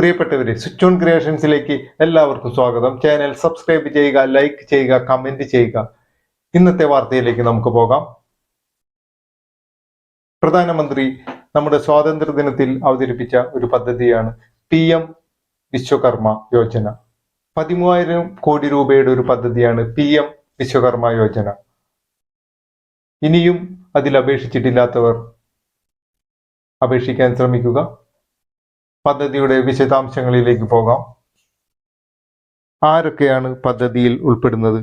പ്രിയപ്പെട്ടവരെ switch on ക്രിയേഷൻസിലേക്ക് എല്ലാവർക്കും സ്വാഗതം. ചാനൽ സബ്സ്ക്രൈബ് ചെയ്യുക ലൈക്ക് ചെയ്യുക കമന്റ് ചെയ്യുക. ഇന്നത്തെ വാർത്തയിലേക്ക് നമുക്ക് പോകാം. പ്രധാനമന്ത്രി നമ്മുടെ സ്വാതന്ത്ര്യ ദിനത്തിൽ അവതരിപ്പിച്ച ഒരു പദ്ധതിയാണ് പി എം വിശ്വകർമ്മ യോജന. പതിമൂവായിരം കോടി രൂപയുടെ ഒരു പദ്ധതിയാണ് പി എം വിശ്വകർമ്മ യോജന. ഇനിയും അതിൽ അപേക്ഷിച്ചിട്ടില്ലാത്തവർ അപേക്ഷിക്കാൻ ശ്രമിക്കുക. പദ്ധതിയുടെ വിശദാംശങ്ങളിലേക്ക് പോകാം. ആരൊക്കെയാണ് പദ്ധതിയിൽ ഉൾപ്പെടുന്നത്?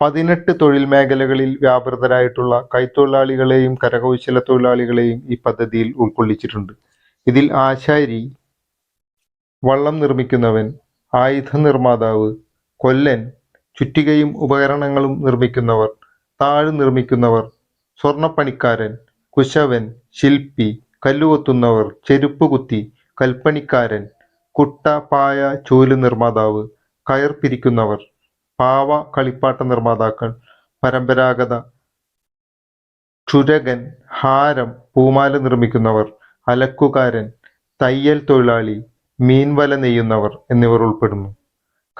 പതിനെട്ട് തൊഴിൽ മേഖലകളിൽ വ്യാപൃതരായിട്ടുള്ള കൈത്തൊഴിലാളികളെയും കരകൗശല തൊഴിലാളികളെയും ഈ പദ്ധതിയിൽ ഉൾക്കൊള്ളിച്ചിട്ടുണ്ട്. ഇതിൽ ആശാരി വള്ളം നിർമ്മിക്കുന്നവൻ ആയുധ നിർമ്മാതാവ് കൊല്ലൻ ചുറ്റികയും ഉപകരണങ്ങളും നിർമ്മിക്കുന്നവർ താഴ് നിർമ്മിക്കുന്നവർ സ്വർണപ്പണിക്കാരൻ കുശവൻ ശില്പി കല്ലുകൊത്തുന്നവർ ചെരുപ്പ് കുത്തി കൽപ്പണിക്കാരൻ കുട്ട പായ ചൂൽ നിർമ്മാതാവ് കയർ പിരിക്കുന്നവർ പാവ കളിപ്പാട്ട നിർമ്മാതാക്കൾ പരമ്പരാഗത ക്ഷുരകൻ ഹാരം പൂമാല നിർമ്മിക്കുന്നവർ അലക്കുകാരൻ തയ്യൽ തൊഴിലാളി മീൻവല നെയ്യുന്നവർ എന്നിവർ ഉൾപ്പെടുന്നു.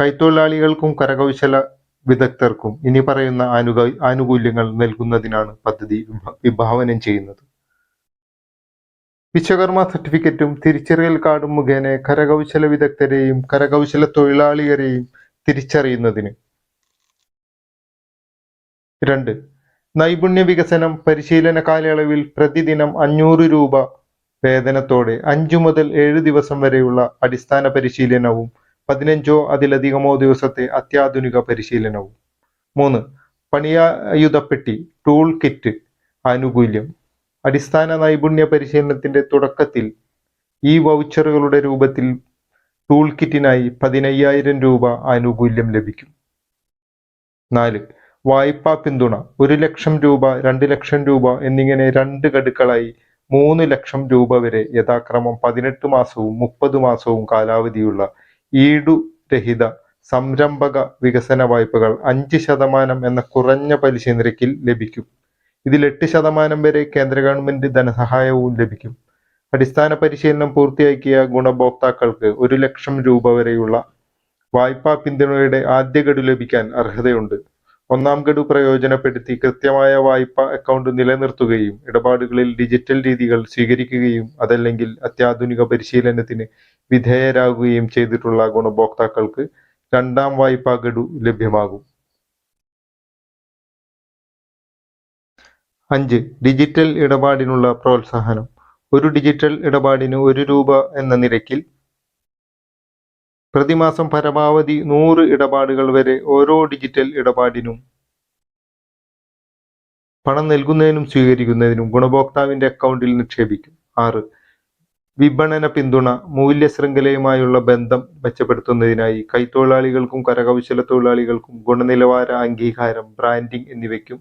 കൈത്തൊഴിലാളികൾക്കും കരകൗശല വിദഗ്ധർക്കും ഇനി പറയുന്ന ആനുക ആനുകൂല്യങ്ങൾ നൽകുന്നതിനാണ് പദ്ധതി വിഭ- വിഭാവനം ചെയ്യുന്നത്. വിശ്വകർമ്മ സർട്ടിഫിക്കറ്റും തിരിച്ചറിയൽ കാർഡും മുഖേന കരകൗശല വിദഗ്ധരെയും കരകൗശല തൊഴിലാളികളെയും തിരിച്ചറിയുന്നതിന്. രണ്ട്. നൈപുണ്യ വികസനം പരിശീലന കാലയളവിൽ പ്രതിദിനം അഞ്ഞൂറ് രൂപ വേതനത്തോടെ അഞ്ചു മുതൽ ഏഴ് ദിവസം വരെയുള്ള അടിസ്ഥാന പരിശീലനവും പതിനഞ്ചോ അതിലധികമോ ദിവസത്തെ അത്യാധുനിക പരിശീലനവും. മൂന്ന്. പണിയായുധപ്പെട്ടി ടൂൾ കിറ്റ് ആനുകൂല്യം. അടിസ്ഥാന നൈപുണ്യ പരിശീലനത്തിന്റെ തുടക്കത്തിൽ ഈ വൗച്ചറുകളുടെ രൂപത്തിൽ ടൂൾ കിറ്റിനായി പതിനയ്യായിരം രൂപ ആനുകൂല്യം ലഭിക്കും. നാല് വായ്പാ പിന്തുണ. ഒരു ലക്ഷം രൂപ രണ്ട് ലക്ഷം രൂപ എന്നിങ്ങനെ രണ്ട് ഗഡുക്കളായി മൂന്ന് ലക്ഷം രൂപ വരെ യഥാക്രമം പതിനെട്ട് മാസവും മുപ്പത് മാസവും കാലാവധിയുള്ള ഈടുരഹിത സംരംഭക വികസന വായ്പകൾ അഞ്ച് ശതമാനം എന്ന കുറഞ്ഞ പലിശ നിരക്കിൽ ലഭിക്കും. ഇതിൽ എട്ട് ശതമാനം വരെ കേന്ദ്ര ഗവൺമെന്റ് ധനസഹായവും ലഭിക്കും. അടിസ്ഥാന പരിശീലനം പൂർത്തിയാക്കിയ ഗുണഭോക്താക്കൾക്ക് ഒരു ലക്ഷം രൂപ വരെയുള്ള വായ്പാ പിന്തുണയുടെ ആദ്യ ഗഡു ലഭിക്കാൻ അർഹതയുണ്ട്. ഒന്നാം ഗഡു പ്രയോജനപ്പെടുത്തി കൃത്യമായ വായ്പ അക്കൗണ്ട് നിലനിർത്തുകയും ഇടപാടുകളിൽ ഡിജിറ്റൽ രീതികൾ സ്വീകരിക്കുകയും അതല്ലെങ്കിൽ അത്യാധുനിക പരിശീലനത്തിന് വിധേയരാകുകയും ചെയ്തിട്ടുള്ള ഗുണഭോക്താക്കൾക്ക് രണ്ടാം വായ്പാ ഗഡു ലഭ്യമാകും. അഞ്ച്. ഡിജിറ്റൽ ഇടപാടിനുള്ള പ്രോത്സാഹനം. ഒരു ഡിജിറ്റൽ ഇടപാടിന് ഒരു രൂപ എന്ന നിരക്കിൽ പ്രതിമാസം പരമാവധി നൂറ് ഇടപാടുകൾ വരെ ഓരോ ഡിജിറ്റൽ ഇടപാടിനും പണം നൽകുന്നതിനും സ്വീകരിക്കുന്നതിനും ഗുണഭോക്താവിന്റെ അക്കൗണ്ടിൽ നിക്ഷേപിക്കും. ആറ്. വിപണന പിന്തുണ മൂല്യ ശൃംഖലയുമായുള്ള ബന്ധം മെച്ചപ്പെടുത്തുന്നതിനായി കൈത്തൊഴിലാളികൾക്കും കരകൗശല തൊഴിലാളികൾക്കും ഗുണനിലവാര അംഗീകാരം ബ്രാൻഡിംഗ് എന്നിവയ്ക്കും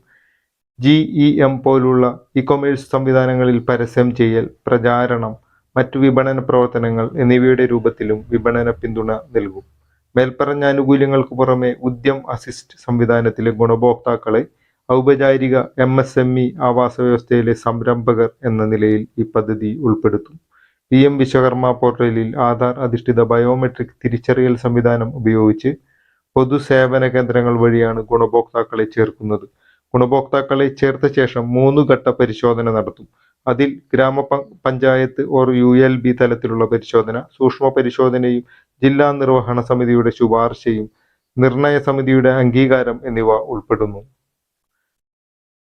ജി ഇ എം പോലുള്ള ഇ കൊമേഴ്സ് സംവിധാനങ്ങളിൽ പരസ്യം ചെയ്യൽ പ്രചാരണം മറ്റു വിപണന പ്രവർത്തനങ്ങൾ എന്നിവയുടെ രൂപത്തിലും വിപണന പിന്തുണ നൽകും. മേൽപ്പറഞ്ഞ ആനുകൂല്യങ്ങൾക്ക് പുറമെ ഉദ്യം അസിസ്റ്റ് സംവിധാനത്തിലെ ഗുണഭോക്താക്കളെ ഔപചാരിക എം എസ് എം ഇ ആവാസ വ്യവസ്ഥയിലെ സംരംഭകർ എന്ന നിലയിൽ ഈ പദ്ധതി ഉൾപ്പെടുത്തും. പി എം വിശ്വകർമ്മ പോർട്ടലിൽ ആധാർ അധിഷ്ഠിത ബയോമെട്രിക് തിരിച്ചറിയൽ സംവിധാനം ഉപയോഗിച്ച് പൊതുസേവന കേന്ദ്രങ്ങൾ വഴിയാണ് ഗുണഭോക്താക്കളെ ചേർക്കുന്നത്. ഗുണഭോക്താക്കളെ ചേർത്ത ശേഷം മൂന്ന് ഘട്ട പരിശോധന നടത്തും. അതിൽ ഗ്രാമപഞ്ചായത്ത് ഓർ യു എൽ ബി തലത്തിലുള്ള പരിശോധന സൂക്ഷ്മ പരിശോധനയും ജില്ലാ നിർവഹണ സമിതിയുടെ ശുപാർശയും നിർണയ സമിതിയുടെ അംഗീകാരം എന്നിവ ഉൾപ്പെടുന്നു.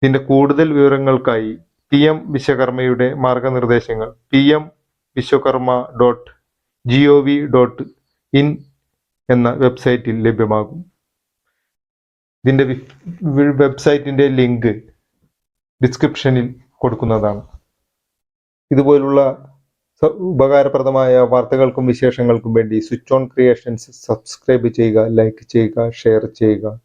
ഇതിന്റെ കൂടുതൽ വിവരങ്ങൾക്കായി പി എം വിശ്വകർമ്മയുടെ മാർഗനിർദ്ദേശങ്ങൾ P M Vishwakarma dot G V dot in എന്ന വെബ്സൈറ്റിൽ ലഭ്യമാകും. ഇതിന്റെ വി- വി- വെബ്സൈറ്റിന്റെ ലിങ്ക് ഡിസ്ക്രിപ്ഷനിൽ കൊടുക്കുന്നതാണ്. ഇതുപോലുള്ള ഉപകാരപ്രദമായ വാർത്തകൾക്കും വിശേഷങ്ങൾക്കും വേണ്ടി സ്വിച്ച് ഓൺ ക്രിയേഷൻസ് സബ്സ്ക്രൈബ് ചെയ്യുക ലൈക്ക് ചെയ്യുക ഷെയർ ചെയ്യുക.